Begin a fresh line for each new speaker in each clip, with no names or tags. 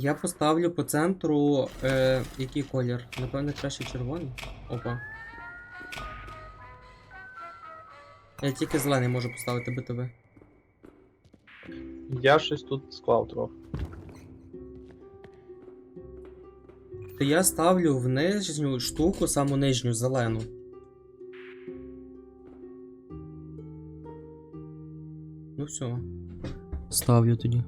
Я поставлю по центру. Е, який колір? Напевно, краще червоний. Опа. Я тільки зелений можу поставити БТВ.
Я щось тут склав трохи.
То я ставлю в нижню штуку, саму нижню зелену. Ну все. Ставлю тоді.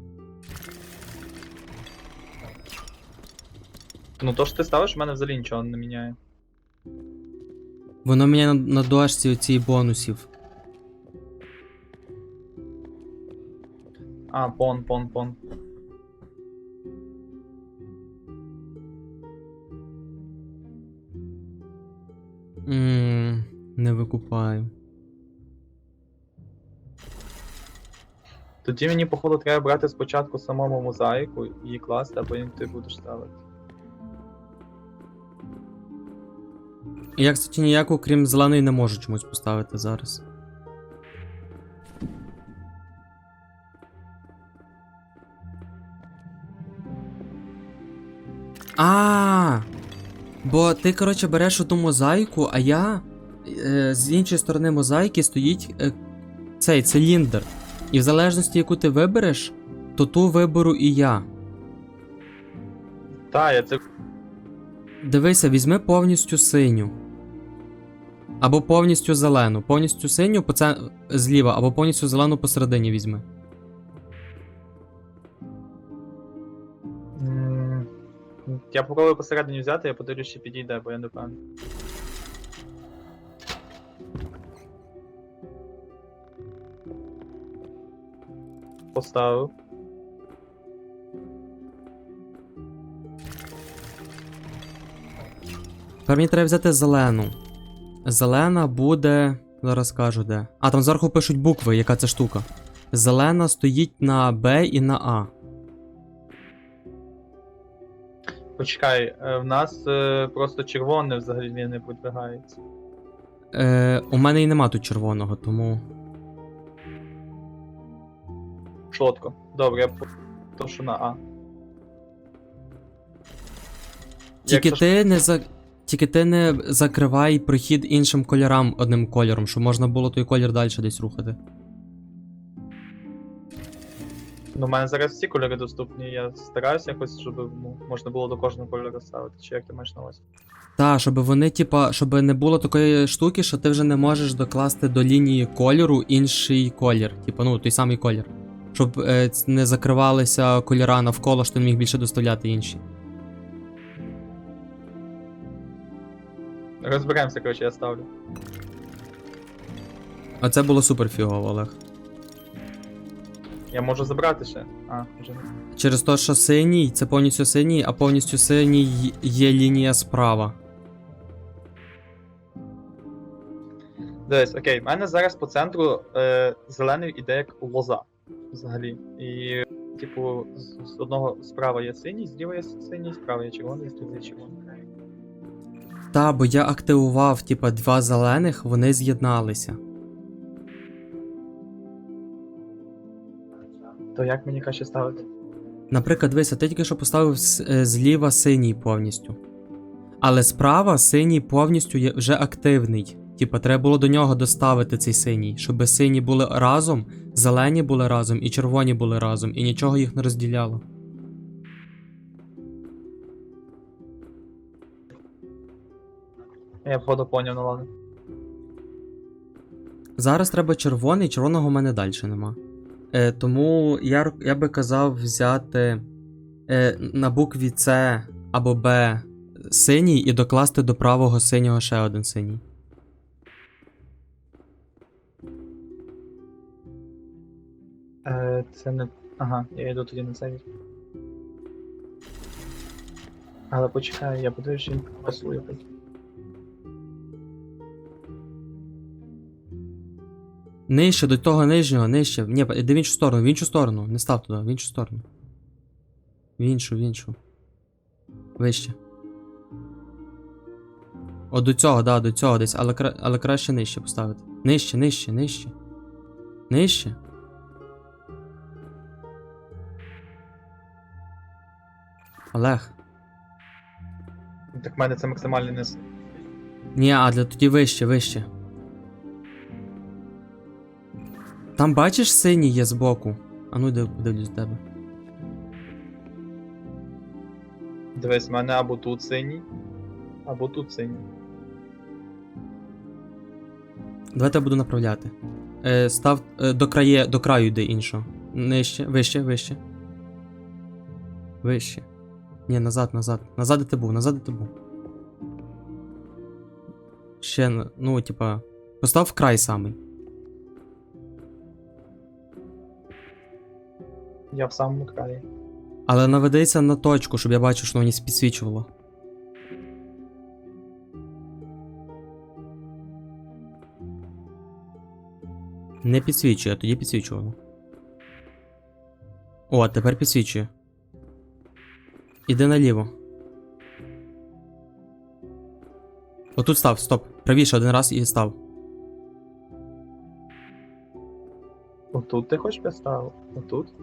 Ну то що ти ставиш, в мене взагалі нічого не міняє.
Воно мені на, на дошці оцій бонусів.
А, пон, пон, пон.
Ммм, не викупаю.
Тоді мені, походу, треба брати спочатку самому мозаїку і класти, а потім ти будеш ставити.
Я, кстати, ніяку, крім зеленої, не можу чомусь поставити зараз. А, бо ти, коротше, береш одну мозаїку, а я е, з іншої сторони мозаїки стоїть е, цей циліндр. І в залежності, яку ти вибереш, то ту виберу і я.
Та, я це.
Дивися, візьми повністю синю. Або повністю зелену. Повністю синю по це... зліва, або повністю зелену посередині візьми.
М, Я попробую посередині взяти, я подивлюсь, чи підійде, бо я не певний. Поставив.
Тепер мені треба взяти зелену. Зелена буде. Зараз скажу де. А, там зверху пишуть букви, яка це штука. Зелена стоїть на Б і на А.
Почекай, е, в нас е, просто червоне взагалі не продвигається.
Е, у мене і нема тут червоного, тому.
Чотко. Добре, я по- то, що на А.
Тільки
Якщо
ти не за. Тільки ти не закривай прохід іншим кольорам одним кольором, щоб можна було той колір далі десь рухати.
Ну, у мене зараз всі кольори доступні, я стараюся якось, щоб ну, можна було до кожного кольору ставити, чи як ти маєш на увазі.
Та, щоб вони, типа, щоб не було такої штуки, що ти вже не можеш докласти до лінії кольору інший колір. Типа, ну, той самий колір. Щоб е, не закривалися кольора навколо, що ти не міг більше доставляти інші.
Розберемося, коротше, я ставлю.
А це було супер фігово, Олег.
Я можу забрати ще. А, вже не.
Через те, що синій, це повністю синій, а повністю синій є лінія справа.
Дивись, окей, в мене зараз по центру е, зелений іде як лоза. Взагалі. І, типу, з, з одного справа є синій, зліва є синій, справа є червоний, зліва є червоний.
Та, бо я активував, типа, два зелених, вони з'єдналися.
То як мені краще ставити?
Наприклад, дивися, ти тільки що поставив е, зліва синій повністю. Але справа синій повністю є вже активний. Типа, треба було до нього доставити цей синій, щоб сині були разом, зелені були разом і червоні були разом, і нічого їх не розділяло.
Я походу поняв, ну ладно.
Зараз треба червоний, червоного в мене далі нема. Е, тому я, я би казав взяти е, на букві С або Б синій і докласти до правого синього ще один синій.
Е, це не. Ага, я йду тоді на цей. Але почекай, я подивлюсь, він пасує.
Нижче до того нижнього, нижче. Ні, іди в іншу сторону, в іншу сторону. Не став туди, в іншу сторону. В іншу, в іншу. Вище. От до цього, да, до цього десь, але, кра... але краще нижче поставити. Нижче, нижче, нижче. Нижче. Олег.
Так в мене це максимальний низ.
Ні, а для тоді вище, вище. Там бачиш синій є збоку. А ну йди подивлюсь до тебе.
Дивись, в мене або тут синій, або тут синій.
Давайте я буду направляти. Е, став е, до, крає, до краю йди іншого. Нижче, вище, вище. Вище. Ні, назад, назад. Назад де ти був, назад де ти був. Ще, ну, типа. Постав в край самий.
Я в самому краї.
Але наведися на точку, щоб я бачив, що мені підсвічувало. Не підсвічує, а тоді підсвічувало. О, тепер підсвічує. Іди наліво. Отут став, стоп. Правіше один раз і став.
Отут ти хочеш поставив? Отут?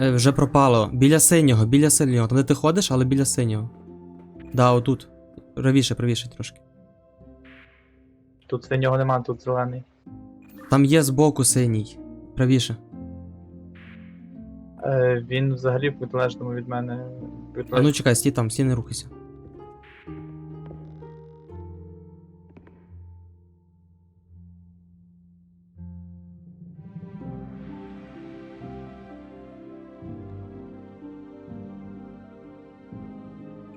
Е, вже пропало. Біля синього, біля синього. Там де ти ходиш, але біля синього. Да, отут. Правіше, правіше трошки.
Тут синього нема, тут зелений.
Там є збоку синій. Правіше.
Е, він взагалі в протилежному від мене.
А ну чекай, стій там, стій не рухайся.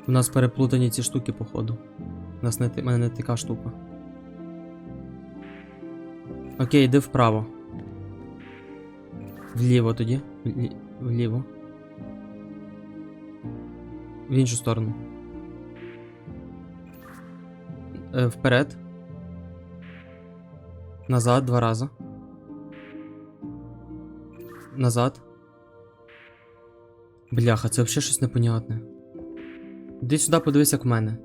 У нас переплутані ці штуки, походу. У нас не, мене не така штука. Окей, йди вправо. Вліво тоді. Влі- Вліво. В іншу сторону. Е, вперед. Назад два рази. Назад. Бляха, це взагалі щось непонятне. Іди сюди, подивись, як в мене.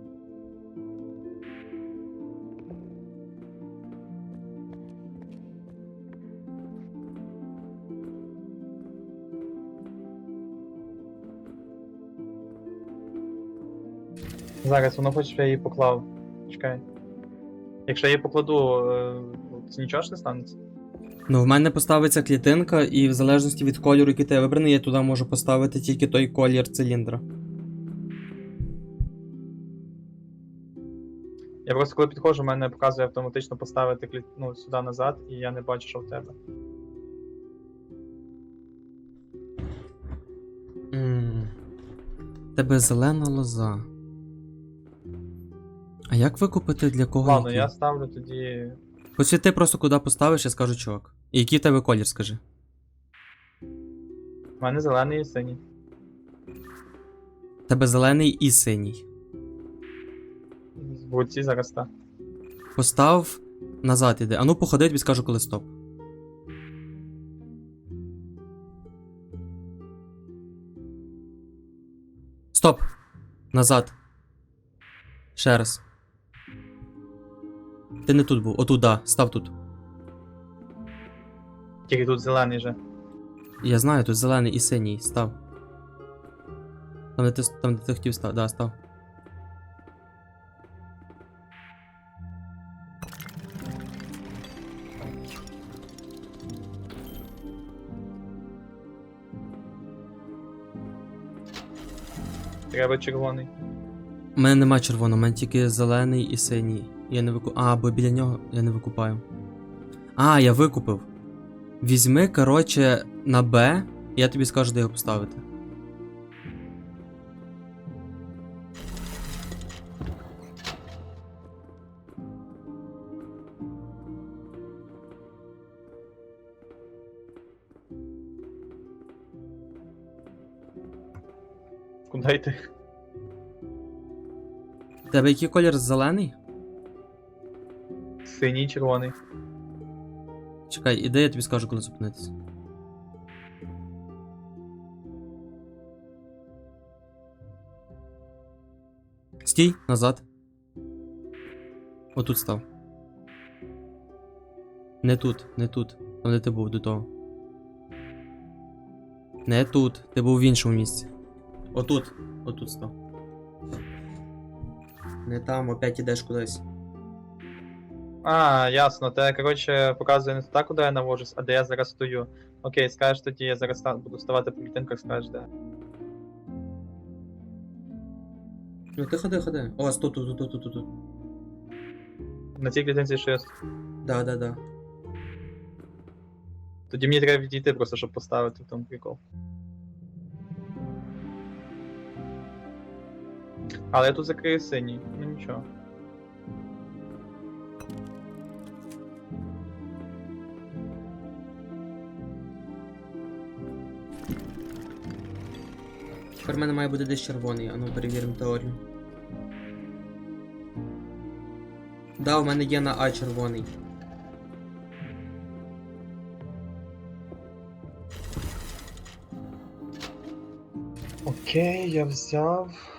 Зараз воно хоче, щоб я її поклав. Чекай. Якщо я її покладу, е, це нічого ж не станеться.
Ну, в мене поставиться клітинка, і в залежності від кольору, який ти вибраний, я туди можу поставити тільки той колір циліндра.
Я просто коли підходжу, в мене показує автоматично поставити клі... ну, сюди назад, і я не бачу, що в тебе.
М. Тебе зелена лоза. А як викупити для кого?
Ладно,
який?
я ставлю тоді.
Посвіти просто куди поставиш, я скажу чувак. І який в тебе колір, скажи.
У мене зелений і синій.
Тебе зелений і синій.
В руці зараз так.
Постав назад іди. Ану походи, я тобі скажу, коли стоп. Стоп! Назад. Ще раз. Ти не тут був. Отут, да. Став тут.
Тільки тут зелений же.
Я знаю, тут зелений і синій. Став. Там, де ти, там, де ти хотів став. Да, став.
Треба червоний.
У мене нема червоного, у мене тільки зелений і синій. Я не вику... А, бо біля нього я не викупаю. А, я викупив. Візьми, короче, на Б, я тобі скажу, де його поставити.
Куди йти?
Тебе який колір зелений?
Синій, червоний.
Чекай, іди, я тобі скажу, коли зупинитися. Стій, назад. Отут став. Не тут, не тут. Там де ти був до того. Не тут, ти був в іншому місці. Отут. Отут став. Не там, опять ідеш кудись.
А, ясно. Те, коротше, показує не туди, куди я навожусь, а де я зараз стою. Окей, скажеш тоді, я зараз ста- буду ставати по клітинках, скажеш, де.
Ну ти ходи, ходи. О, тут, тут, тут, тут, тут, тут.
На цій клітинці, що я. с-
Да, да, да.
Тоді мені треба відійти просто, щоб поставити в тому прикол. Але я тут закрию синій, ну нічого.
Тепер в мене має бути десь червоний, а ну перевіримо теорію. Да, у мене є на А червоний.
Окей, я взяв.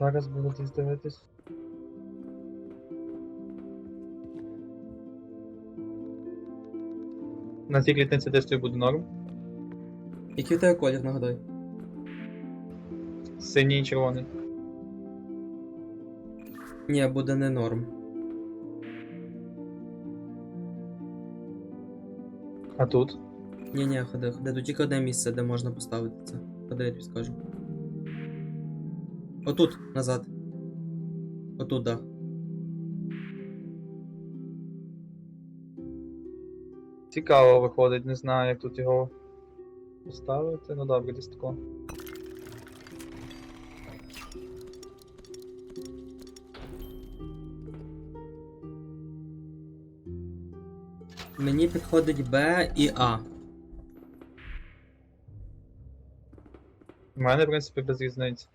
Зараз буду десь дивитись. На цій клітниці десь тобі буде норм.
Який у тебе колір, нагадай?
Синій і червоний.
Ні, буде не норм.
А тут?
Ні, ні, ходи, ходи. Тут тільки одне місце, де можна поставити це. Ходи, я тобі скажу. Отут, назад. Отут, да.
Цікаво виходить, не знаю, як тут його поставити. Ну добре, десь тако.
Мені підходить Б і А.
У мене, в принципі, без різниці.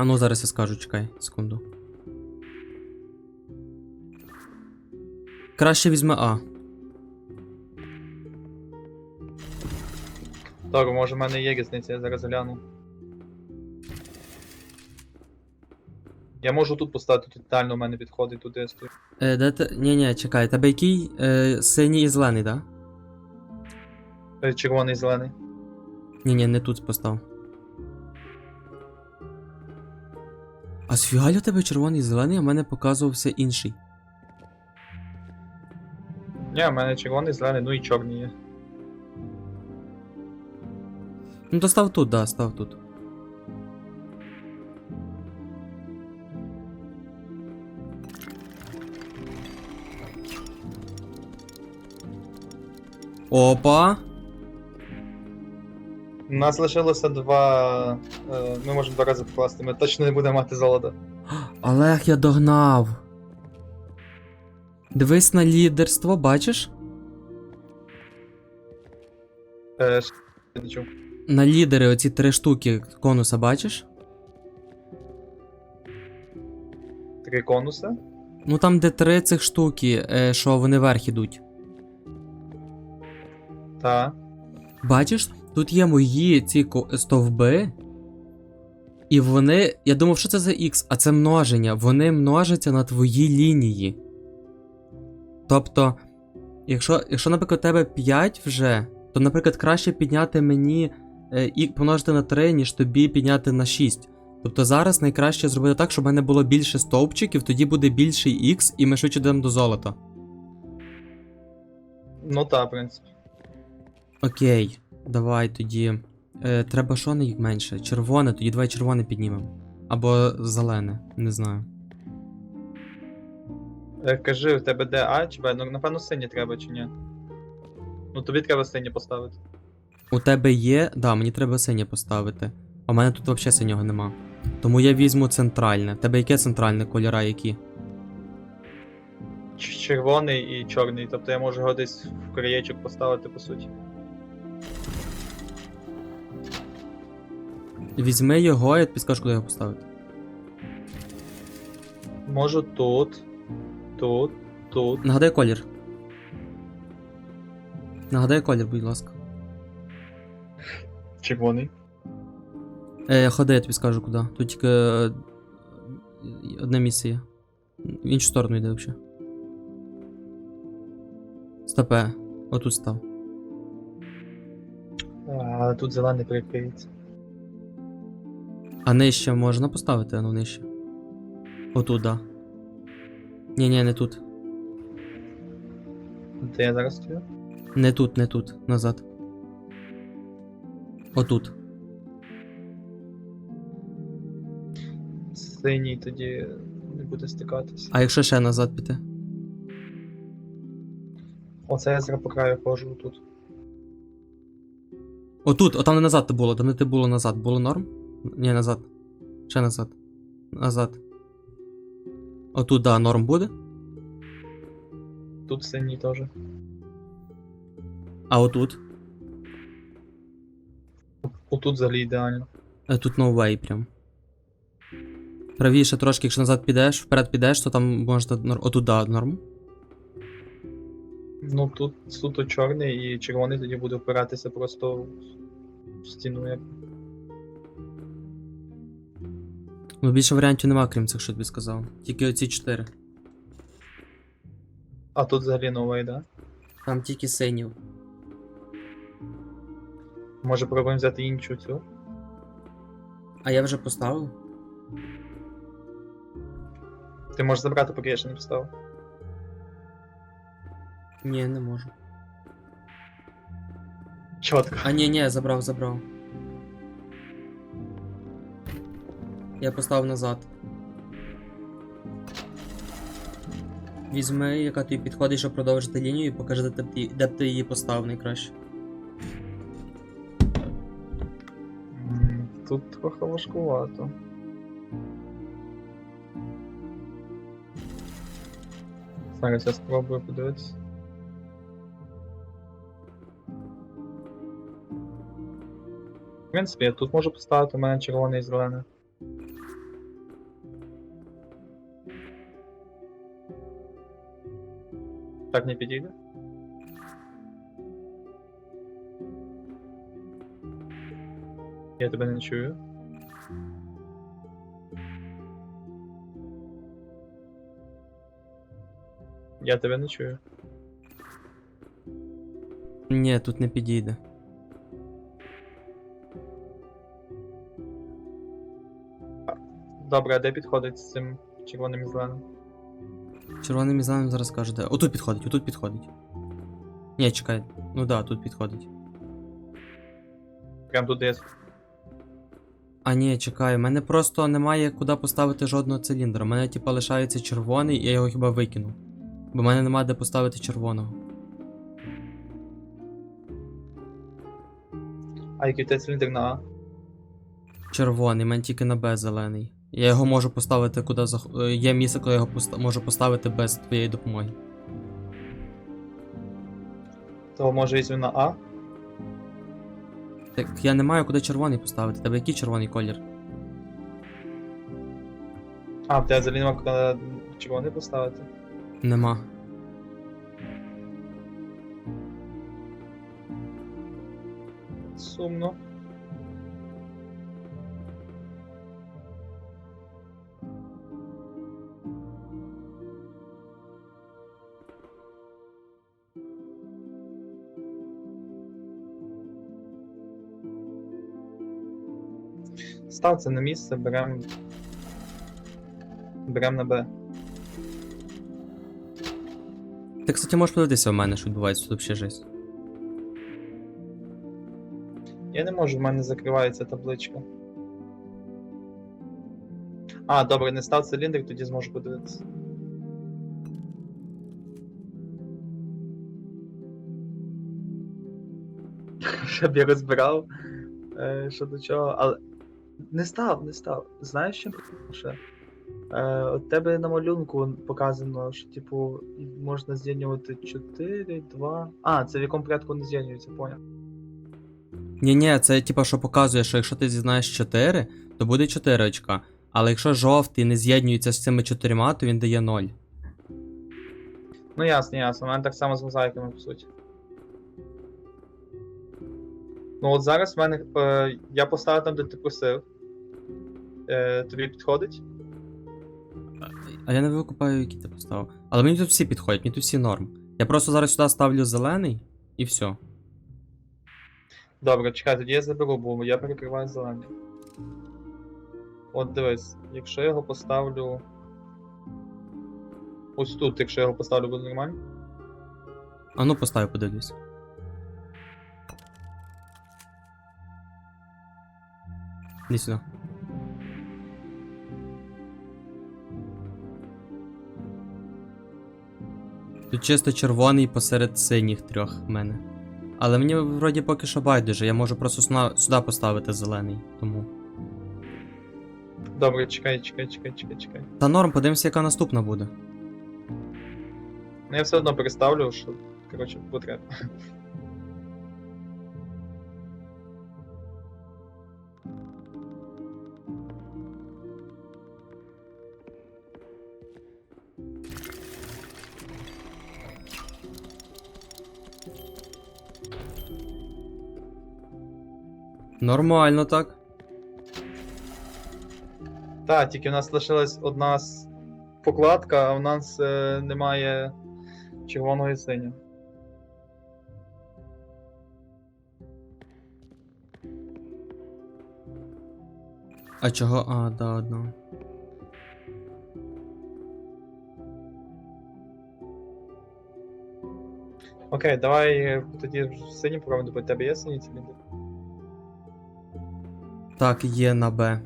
А ну зараз я скажу, чекай, секунду. Краще візьме А.
Добре, може в мене є різниця, я зараз гляну. Я можу тут поставити, тут ідеально в мене підходить туди стою.
Е, де ти... Ні, ні, чекай, тебе який е, синій і зелений, да?
Е, Червоний зелений.
Ні, ні, не тут постав. А сфігаль у тебе червоний і зелений, а в мене показувався інший.
Ні, в мене червоний, зелений, ну і чорний є.
Ну то став тут, да, став тут. Опа!
У нас лишилося два. Е, ми можемо два рази покласти, ми точно не будемо мати золота.
Олег, я догнав. Дивись на лідерство, бачиш?
Е, ш- не чув.
На лідери оці три штуки конуса, бачиш?
Три конуси.
Ну там, де три цих штуки, е, що вони вверх ідуть.
Та.
Бачиш, тут є мої ці стовби. І вони. Я думав, що це за X, а це множення. Вони множаться на твоїй лінії. Тобто, якщо, якщо наприклад, у тебе 5 вже, то, наприклад, краще підняти мені е, і помножити на 3, ніж тобі підняти на 6. Тобто зараз найкраще зробити так, щоб в мене було більше стовпчиків, тоді буде більший X, і ми швидше йдемо до золота.
Ну та, в принципі.
Окей, давай тоді. Е, треба що найменше? Червоне, тоді давай червоне піднімемо. Або зелене, не знаю.
Е, кажи, в тебе де А чи Б? Ну, напевно, синє треба чи ні? Ну тобі треба синє поставити.
У тебе є. Да, мені треба синє поставити. А в мене тут взагалі синього нема. Тому я візьму центральне. Тебе яке центральне кольора які?
Червоний і чорний, тобто я можу його десь в краєчок поставити, по суті.
Візьми його, я тобі скажу, куди його поставити.
Можу тут, тут, тут.
Нагадай колір. Нагадай колір, будь ласка.
Червоний.
Е, ходи, я тобі скажу куди. Тут тільки е, одне місце є. В іншу сторону йде взагалі. Стопе. Отут став.
А тут зелений перекриється.
А нижче можна поставити, ну нижче. Отут, да. Ні, ні, не тут.
Де я зараз стою?
Не тут, не тут. Назад. Отут.
Синій тоді не буде стикатися.
А якщо ще назад піти?
Оце я зараз по краю ходжу тут.
Отут, отам не назад ти було, там не ти було назад. Було норм? Ні, назад. Ще назад. Назад. Отут, да, норм буде.
Тут синій теж.
А отут.
Отут взагалі ідеально.
Е, Тут no way прям. Правіше трошки, якщо назад підеш, вперед підеш, то там можна. Отут, да, норм.
Ну тут суто чорний і червоний тоді буде опиратися просто в стіну як.
Ну більше варіантів нема, крім цих, що тобі сказав. Тільки оці чотири.
А тут взагалі новий, да?
Там тільки синів.
Може пробуємо взяти іншу цю.
А я вже поставив?
Ти можеш забрати, поки я ще не поставив.
Ні, не можу.
Чотко.
А ні, ні, забрав, забрав. Я поставив назад. Візьми, яка тобі підходить, щоб продовжити лінію, і покажи, де ти, де ти її поставив найкраще.
Тут трохи важкувато. Зараз я спробую подивитися. В принципі, я тут можу поставити, у мене червоне і зелене. Так не підійде? Я тебе не чую. Я тебе не чую.
Ні, тут не підійде.
Добре, а де підходить з цим червоним і зеленим?
Червоним і зараз кажу, де. Отут підходить, отут підходить. Ні, чекай. Ну да, тут підходить.
Прям тут десь.
А ні, чекай, у мене просто немає куди поставити жодного циліндра. У мене типа лишається червоний, і я його хіба викину. Бо в мене немає де поставити червоного.
А який в тебе циліндр на А?
Червоний, у мене тільки на Б зелений. Я його можу поставити куди зах... е, Є місце, куди я його поста... можу поставити без твоєї допомоги.
То може візьму на А?
Так я не маю куди червоний поставити. Тебе який червоний колір?
А, в тебе взагалі нема куди червоний поставити.
Нема.
Сумно. Став це на місце, берем. Берем на Б.
Ти, кстати, можеш подивитися в мене, що відбувається тут взагалі жесть.
Я не можу, в мене закривається табличка. А, добре, не став циліндр, тоді зможу подивитися. Щоб я розбирав, е, що до чого, але. Не став, не став. Знаєш, чим ще? Е, от тебе на малюнку показано, що, типу, можна з'єднювати 4, 2. А, це в якому порядку не з'єднюється, поняв.
Ні, ні, це типа що показує, що якщо ти зізнаєш 4, то буде 4 очка. Але якщо жовтий не з'єднується з цими чотирма, то він дає 0.
Ну ясно, ясно. У мене так само з мозаїками, по суті. Ну от зараз в мене. Е, я поставив там, де ти просив. Е, тобі підходить?
А я не викупаю, які ти поставив. Але мені тут всі підходять, мені тут всі норм. Я просто зараз сюди ставлю зелений і все.
Добре, чекай, тоді я заберу, бо я перекриваю зелений. От дивись, якщо я його поставлю. Ось тут, якщо я його поставлю, буде нормально.
А ну постав, подивлюсь. Іди сюди. Тут чисто червоний посеред синіх трьох в мене. Але мені вроді поки що байдуже, я можу просто сюди, сюди поставити зелений, тому.
Добре, чекай, чекай, чекай, чекай, чекай.
Та норм, подивимося, яка наступна буде.
Ну я все одно переставлю, що. Коротше, потреба.
Нормально так.
Так, тільки в нас лишилась одна с- покладка, а в нас е, немає червоного і синього.
А чого? А, да, одна.
Окей, давай е, тоді синій попробуємо добити. Тебе є синій циліндр?
Так, є на Б.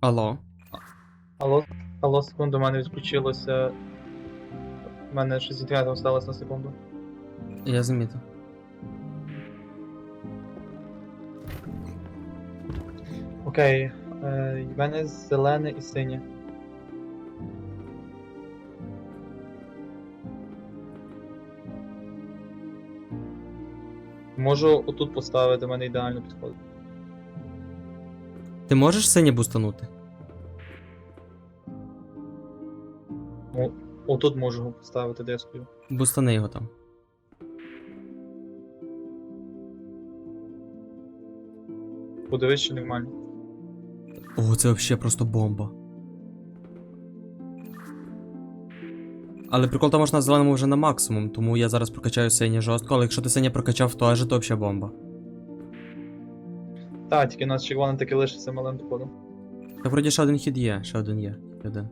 Алло.
Алло, алло, секунду, у мене відключилося. У мене щось з інтернетом сталося на секунду.
Я замітив.
Окей, е, в мене зелене і синє. Можу отут поставити, в мене ідеально підходить.
Ти можеш синє бустанути?
Отут можу його поставити дескою.
Бустани його там.
Подивись, що нормально.
О, це взагалі просто бомба. Але прикол тому, що на зеленому вже на максимум, тому я зараз прокачаю синє жорстко, але якщо ти синє прокачав теж, то взагалі бомба.
Так, тільки у нас червоне таки лишиться малим доходом.
Та вроді ще один хід є, ще один є. Один.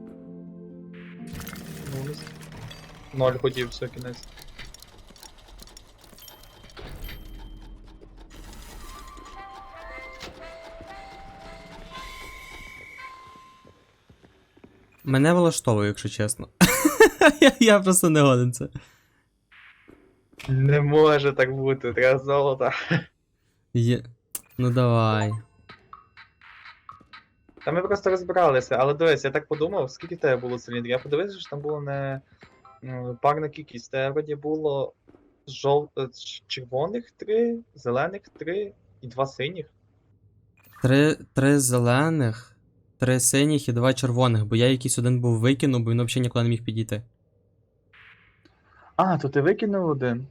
Ноль ходів, все, кінець.
Мене влаштовує, якщо чесно. я, я просто не годен це.
Не може так бути, треба золото.
Є... Ну давай.
Та ми просто розбиралися, але дивись, я так подумав, скільки в тебе було циліндрів. Я подивився, що там було не ну, парна кількість. Тебе вроді було жов... е, червоних три, зелених три і два синіх.
Три, три зелених, три синіх і два червоних, бо я якийсь один був викинув, бо він взагалі нікуди не міг підійти.
А, то ти викинув один.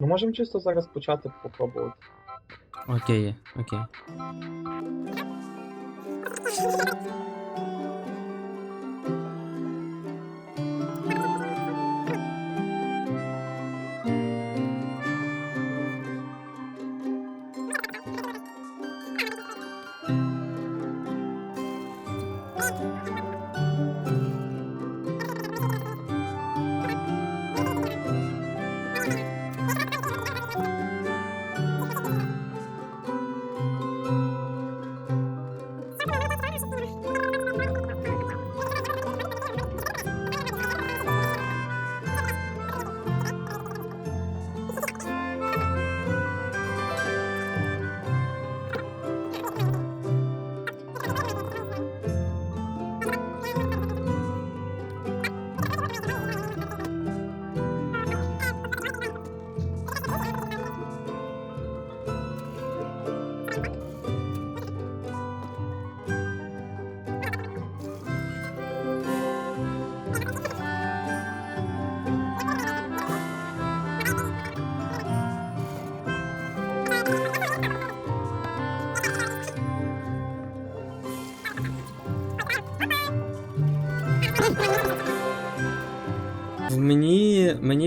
Ну, можемо чисто зараз почати попробувати.
Окей, окей.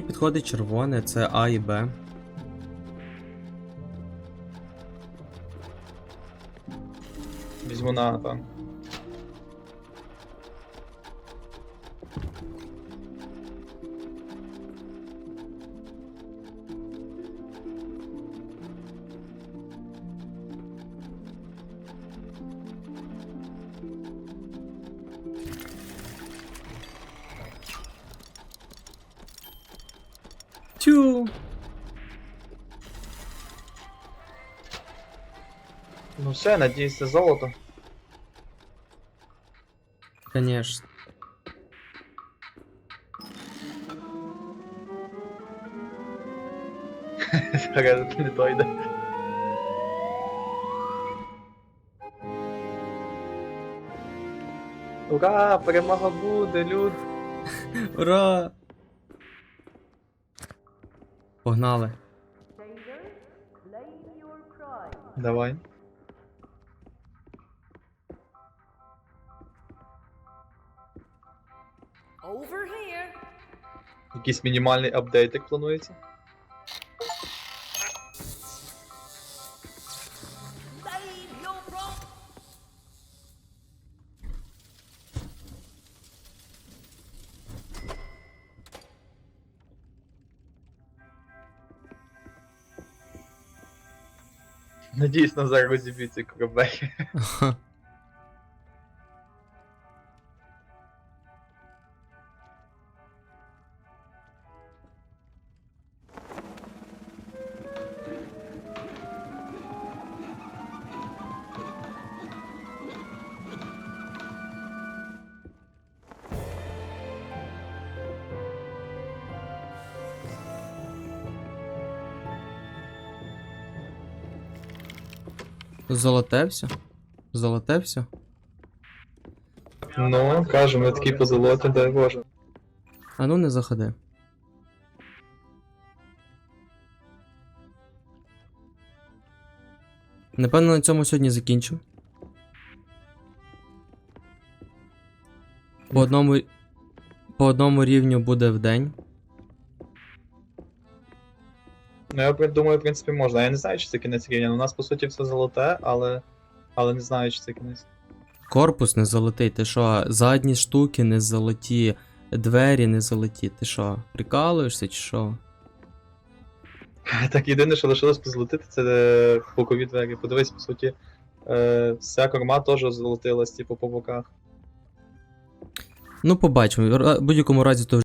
Підходить червоне, це А і Б.
Візьму на.
Тю.
Ну все, надіюсь, це золото.
Конечно.
Зараз не дойде. Ура! Перемога буде, люд!
Ура! Погнали.
Давай.
Over here.
Якийсь мінімальний апдейтик планується.
Save your prop.
Надіюсь, зараз розіб'ють цей корабель.
Золоте все? Золоте все?
Ну, кажемо, такий позолоти, дай Боже.
А ну не заходи. Напевно, на цьому сьогодні закінчимо. По одному. По одному рівню буде в день.
Ну, я думаю, в принципі, можна. Я не знаю, чи це кінець рівня. У нас, по суті, все золоте, але. Але не знаю, чи це кінець.
Корпус не золотий, ти що? Задні штуки не золоті, двері не золоті. Ти що, прикалуєшся чи що?
Так, єдине, що лишилось позолотити, це е, бокові двері. Подивись, по суті, е, вся корма теж золотилась, типу, по боках.
Ну, побачимо. В будь-якому разі то